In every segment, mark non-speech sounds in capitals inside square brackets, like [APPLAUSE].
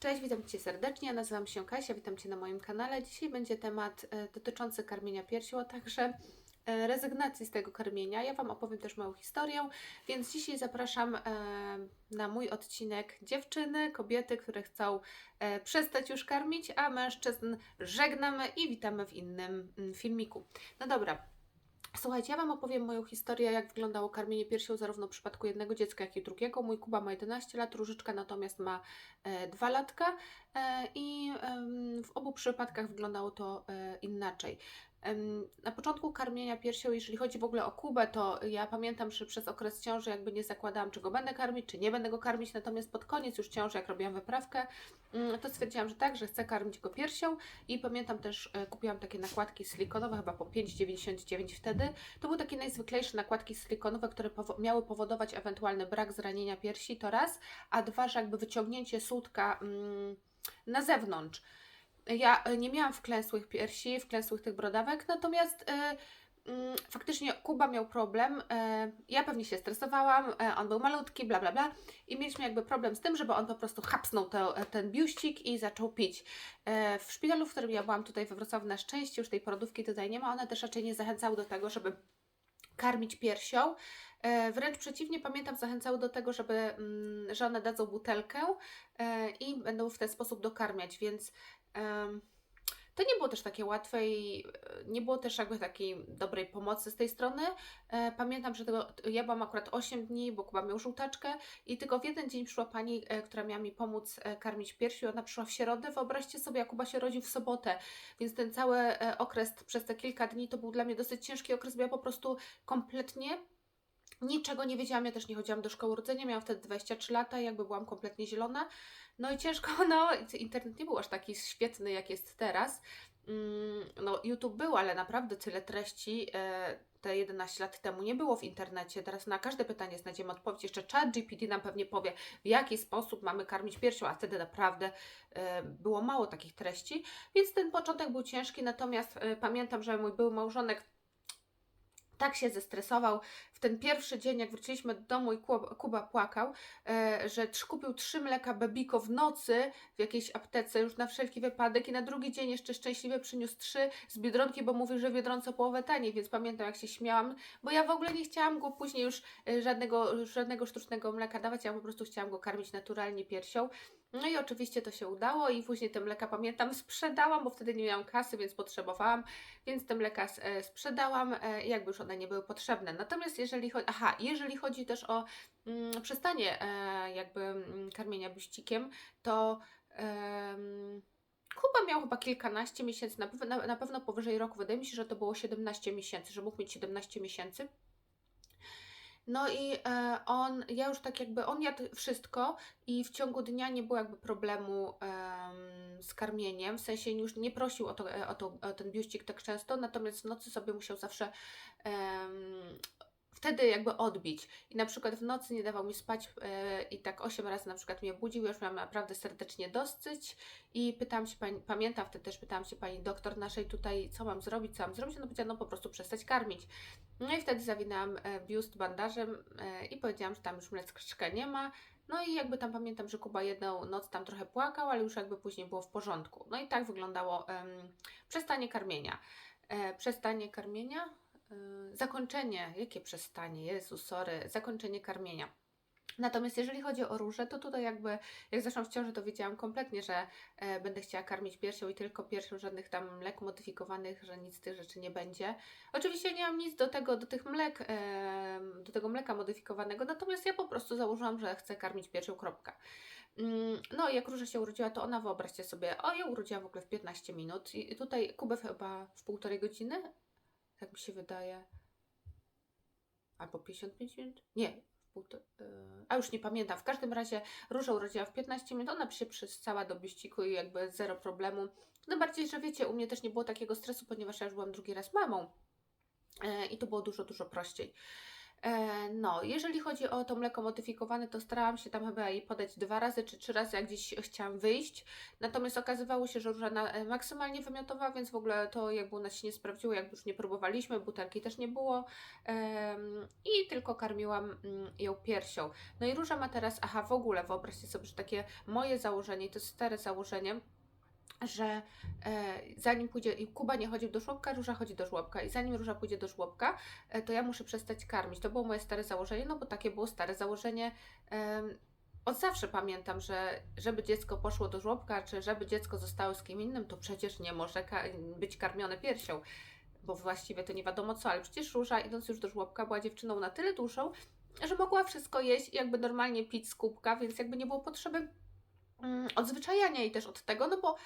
Cześć, witam Cię serdecznie. Nazywam się Kasia, witam Cię na moim kanale. Dzisiaj będzie temat e, dotyczący karmienia piersią, a także e, rezygnacji z tego karmienia. Ja Wam opowiem też małą historię, więc dzisiaj zapraszam e, na mój odcinek dziewczyny, kobiety, które chcą przestać już karmić, a mężczyzn żegnamy i witamy w innym mm, filmiku. No dobra. Słuchajcie, ja Wam opowiem moją historię, jak wyglądało karmienie piersią zarówno w przypadku jednego dziecka, jak i drugiego. Mój Kuba ma 11 lat, Różyczka natomiast ma e, 2 latka e, i em, w obu przypadkach wyglądało to e, inaczej. Na początku karmienia piersią, jeżeli chodzi w ogóle o Kubę, to ja pamiętam, że przez okres ciąży jakby nie zakładałam, czy go będę karmić, czy nie będę go karmić, natomiast pod koniec już ciąży, jak robiłam wyprawkę, mm, to stwierdziłam, że tak, że chcę karmić go piersią i pamiętam też, e, kupiłam takie nakładki silikonowe, chyba po 5,99 wtedy. To były takie najzwyklejsze nakładki silikonowe, które powo- miały powodować ewentualny brak zranienia piersi, to raz, a dwa, że jakby wyciągnięcie słutka mm, na zewnątrz. Ja e, nie miałam wklęsłych piersi, wklęsłych tych brodawek, natomiast e, mm, faktycznie Kuba miał problem. e, Ja pewnie się stresowałam, on był malutki, bla bla bla i mieliśmy jakby problem z tym, żeby on po prostu hapsnął te, ten biuścik i zaczął pić. W szpitalu, w którym ja byłam tutaj we Wrocławiu, na szczęście już tej porodówki tutaj nie ma, one też raczej nie zachęcały do tego, żeby karmić piersią. Wręcz przeciwnie, pamiętam, zachęcały do tego, żeby, mm, że one dadzą butelkę i będą w ten sposób dokarmiać, więc to nie było też takie łatwe i e, nie było też jakby takiej dobrej pomocy z tej strony. E, Pamiętam, że tego, ja byłam akurat 8 dni, bo Kuba miał żółtaczkę i tylko w jeden dzień przyszła pani, e, która miała mi pomóc karmić piersią. Ona przyszła w środę. Wyobraźcie sobie, jak Kuba się rodził w sobotę, więc ten cały okres przez te kilka dni to był dla mnie dosyć ciężki okres, bo ja po prostu kompletnie niczego nie wiedziałam. Ja też nie chodziłam do szkoły urodzenia, miałam wtedy 23 lata, jakby byłam kompletnie zielona. No i ciężko, [LAUGHS] no internet nie był aż taki świetny, jak jest teraz. Mm, No, YouTube był, ale naprawdę tyle treści e, te 11 lat temu nie było w internecie. Teraz na każde pytanie znajdziemy odpowiedź. Jeszcze chat GPT nam pewnie powie, w jaki sposób mamy karmić piersią, a wtedy naprawdę e, było mało takich treści. Więc ten początek był ciężki, natomiast e, pamiętam, że mój były małżonek tak się zestresował. W ten pierwszy dzień, jak wróciliśmy do domu i Kuba, płakał, e, że kupił trzy mleka Bebiko w nocy w jakiejś aptece już na wszelki wypadek i na drugi dzień jeszcze szczęśliwie przyniósł trzy z Biedronki, bo mówił, że w Biedronce połowę taniej, więc pamiętam jak się śmiałam, bo ja w ogóle nie chciałam go później już e, żadnego, żadnego sztucznego mleka dawać, ja po prostu chciałam go karmić naturalnie piersią. No i oczywiście to się udało i później te mleka, pamiętam, sprzedałam, bo wtedy nie miałam kasy, więc potrzebowałam, więc te mleka e, sprzedałam, e, jakby już one nie były potrzebne. Natomiast jeżeli chodzi, aha, jeżeli chodzi też o mm, przestanie e, jakby mm, karmienia buścikiem, to em, Kuba miał chyba kilkanaście miesięcy, na, na, na pewno powyżej roku, wydaje mi się, że to było 17 miesięcy, że mógł mieć 17 miesięcy. No i e, on, ja już tak jakby, on jadł wszystko i w ciągu dnia nie było jakby problemu em, z karmieniem, w sensie już nie prosił o, to, e, o, to, o ten biuścik tak często, natomiast w nocy sobie musiał zawsze em, wtedy jakby odbić. I na przykład w nocy nie dawał mi spać e, i tak 8 razy na przykład mnie budził, już miałam naprawdę serdecznie dosyć i pytałam się pani, pamiętam wtedy też pytałam się pani doktor naszej tutaj, co mam zrobić, co mam zrobić, ona powiedziała, no po prostu przestać karmić. No i wtedy zawinęłam e, biust bandażem e, i powiedziałam, że tam już mleczka nie ma. No i jakby tam pamiętam, że Kuba jedną noc tam trochę płakał, ale już jakby później było w porządku. No i tak wyglądało em, przestanie karmienia. E, przestanie karmienia? E, zakończenie. Jakie przestanie? Jezu, sorry. Zakończenie karmienia. Natomiast jeżeli chodzi o róże, to tutaj jakby, jak zeszłam w ciąży, to wiedziałam kompletnie, że e, będę chciała karmić piersią i tylko piersią, żadnych tam mlek modyfikowanych, że nic z tych rzeczy nie będzie. Oczywiście nie mam nic do tego, do tych mlek, em, do tego mleka modyfikowanego, natomiast ja po prostu założyłam, że chcę karmić piersią, kropka. Mm, No jak Róża się urodziła, to ona, wyobraźcie sobie, o, ja urodziła w ogóle w 15 minut i tutaj Kubę chyba w półtorej godziny, tak mi się wydaje, albo 55 minut, nie, półtorej, a już nie pamiętam, w każdym razie Róża urodziła w 15 minut, ona się przystała do biściku i jakby zero problemu, no bardziej, że wiecie, u mnie też nie było takiego stresu, ponieważ ja już byłam drugi raz mamą. E, I to było dużo, dużo prościej. E, no, jeżeli chodzi o to mleko modyfikowane, to starałam się tam chyba jej podać dwa razy czy trzy razy, jak gdzieś chciałam wyjść. Natomiast okazywało się, że róża na, e, maksymalnie wymiotowa, więc w ogóle to jakby u nas się nie sprawdziło, jakby już nie próbowaliśmy, butelki też nie było. I tylko karmiłam mm, ją piersią. No i róża ma teraz, aha, w ogóle wyobraźcie sobie, że takie moje założenie, to stare założenie, że e, zanim pójdzie, i Kuba nie chodził do żłobka, Róża chodzi do żłobka i zanim Róża pójdzie do żłobka, e, to ja muszę przestać karmić. To było moje stare założenie, no bo takie było stare założenie. em, od zawsze pamiętam, że żeby dziecko poszło do żłobka, czy żeby dziecko zostało z kim innym, to przecież nie może ka- być karmione piersią, bo właściwie to nie wiadomo co, ale przecież Róża idąc już do żłobka była dziewczyną na tyle dużą, że mogła wszystko jeść i jakby normalnie pić z kubka, więc jakby nie było potrzeby mm, odzwyczajania jej też od tego, no bo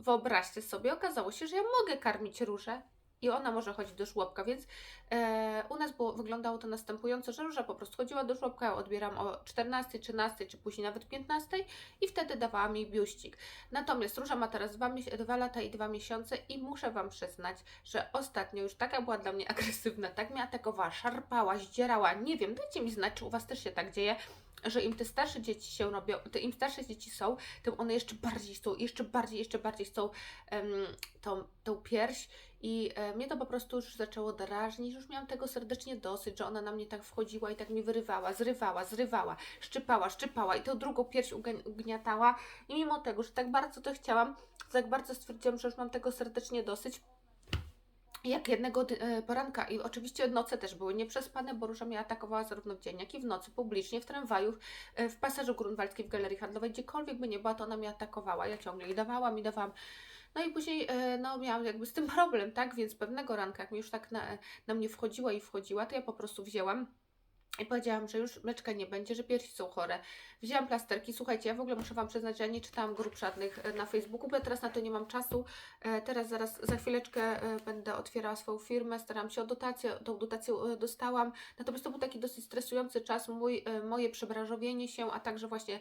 wyobraźcie sobie, okazało się, że ja mogę karmić różę i ona może chodzić do żłobka, więc e, u nas było, wyglądało to następująco, że róża po prostu chodziła do żłobka, ja odbieram o 14, 13 czy później nawet 15 i wtedy dawałam jej biuścik. Natomiast róża ma teraz 2, dwa lata i 2 miesiące i muszę Wam przyznać, że ostatnio już taka była dla mnie [LAUGHS] agresywna, tak mnie atakowała, szarpała, zdzierała, nie wiem, dajcie mi znać, czy u Was też się tak dzieje, że im te starsze dzieci się robią, te im starsze dzieci są, tym one jeszcze bardziej chcą, jeszcze bardziej, jeszcze bardziej chcą em, tą, tą pierś. I e, mnie to po prostu już zaczęło drażnić, już miałam tego serdecznie dosyć, że ona na mnie tak wchodziła i tak mi wyrywała, zrywała, zrywała, szczypała, szczypała i tą drugą pierś ugn- ugniatała. I mimo tego, że tak bardzo to chciałam, tak bardzo stwierdziłam, że już mam tego serdecznie dosyć, jak jednego e, poranka. I oczywiście noce też były nieprzespane, bo Róża mnie atakowała zarówno w dzień, jak i w nocy, publicznie, w tramwaju, e, w pasażu grunwaldzkim, w galerii handlowej, gdziekolwiek by nie była, to ona mnie atakowała, ja ciągle jej dawałam i dawałam. No i później, e, no miałam jakby z tym [LAUGHS] problem, tak, więc pewnego ranka, jak mi już tak na, na mnie wchodziła i wchodziła, to ja po prostu wzięłam i powiedziałam, że już mleczka nie będzie, że piersi są chore. Wzięłam plasterki. Słuchajcie, ja w ogóle muszę Wam przyznać, że ja nie czytałam grup żadnych e, na Facebooku, bo ja teraz na to nie mam czasu. E, Teraz zaraz, za chwileczkę e, będę otwierała swoją firmę, staram się o dotację, tą dotację dostałam. Natomiast to był taki dosyć stresujący czas, mój, moje przebranżowienie się, a także właśnie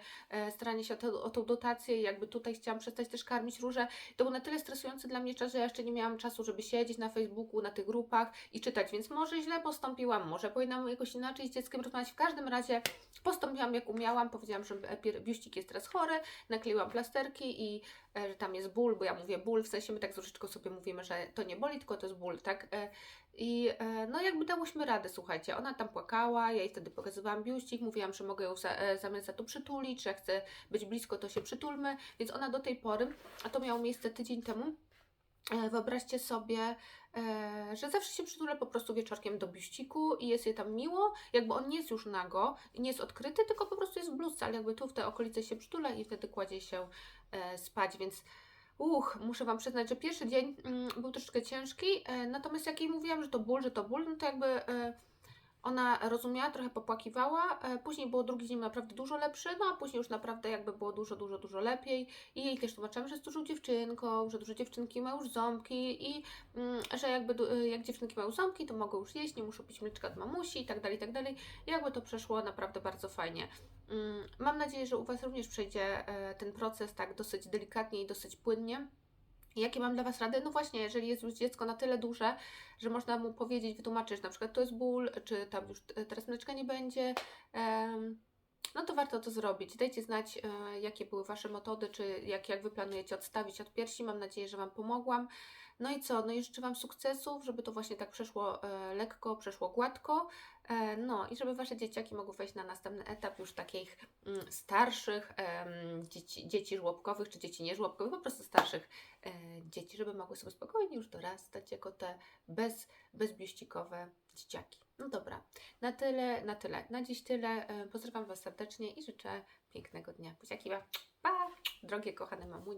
staranie się o, te, o tą dotację. Jakby tutaj chciałam przestać też karmić róże. To był na tyle stresujący dla mnie czas, że ja jeszcze nie miałam czasu, żeby siedzieć na Facebooku, na tych grupach i czytać, więc może źle postąpiłam, może powinnam jakoś inaczej z dzieckiem rozmawiać. W każdym razie postąpiłam jak umiałam, powiedziałam, że biuścik jest teraz chory, nakleiłam plasterki i e, że tam jest ból, bo ja mówię ból, w sensie my tak z sobie mówimy, że to nie boli, tylko to jest ból, tak? E, I e, no jakby dałyśmy radę, słuchajcie, ona tam płakała, ja jej wtedy pokazywałam biuścik, mówiłam, że mogę ją za, zamiast za to przytulić, że chcę być blisko, to się przytulmy, więc ona do tej pory, a to miało miejsce tydzień temu, Wyobraźcie sobie, e, że zawsze się przytulę po prostu wieczorkiem do biuściku i jest jej tam miło, jakby on nie jest już nago, nie jest odkryty, tylko po prostu jest w bluzce, ale jakby tu w te okolice się przytula i wtedy kładzie się e, spać, więc uch, muszę Wam przyznać, że pierwszy dzień mm, był troszeczkę ciężki, e, natomiast jak jej mówiłam, że to ból, że to ból, no to jakby e, ona rozumiała, trochę popłakiwała, e, później było drugi dzień naprawdę dużo lepszy, no a później już naprawdę jakby było dużo, dużo, dużo lepiej i jej też tłumaczyłam, że jest dużą dziewczynką, że duże dziewczynki mają już ząbki i mm, że jakby y, jak dziewczynki mają ząbki, to mogą już jeść, nie muszą pić mleczka od mamusi i tak dalej, i tak dalej. Jakby to przeszło naprawdę bardzo fajnie. Mm, Mam nadzieję, że u Was również przejdzie e, ten proces tak dosyć delikatnie i dosyć płynnie. Jakie mam dla Was rady? No właśnie, jeżeli jest już dziecko na tyle duże, że można mu powiedzieć, wytłumaczyć, na przykład to jest ból, czy tam już e, teraz mleczka nie będzie, no to warto to zrobić. Dajcie znać, e, jakie były Wasze metody, czy jak, jak Wy planujecie odstawić od piersi. Mam nadzieję, że Wam pomogłam. No i co? No i życzę Wam sukcesów, żeby to właśnie tak przeszło e, lekko, przeszło gładko. E, no i żeby Wasze dzieciaki mogły wejść na następny etap już takich mm, starszych em, dzieci, dzieci żłobkowych, czy dzieci nieżłobkowych, po prostu starszych e, dzieci, żeby mogły sobie spokojnie już dorastać jako te bez, bezbiuścikowe dzieciaki. No dobra, na tyle, na tyle. Na dziś tyle. E, Pozdrawiam Was serdecznie i życzę pięknego dnia. Buziaki, pa! Drogie, kochane mamuni.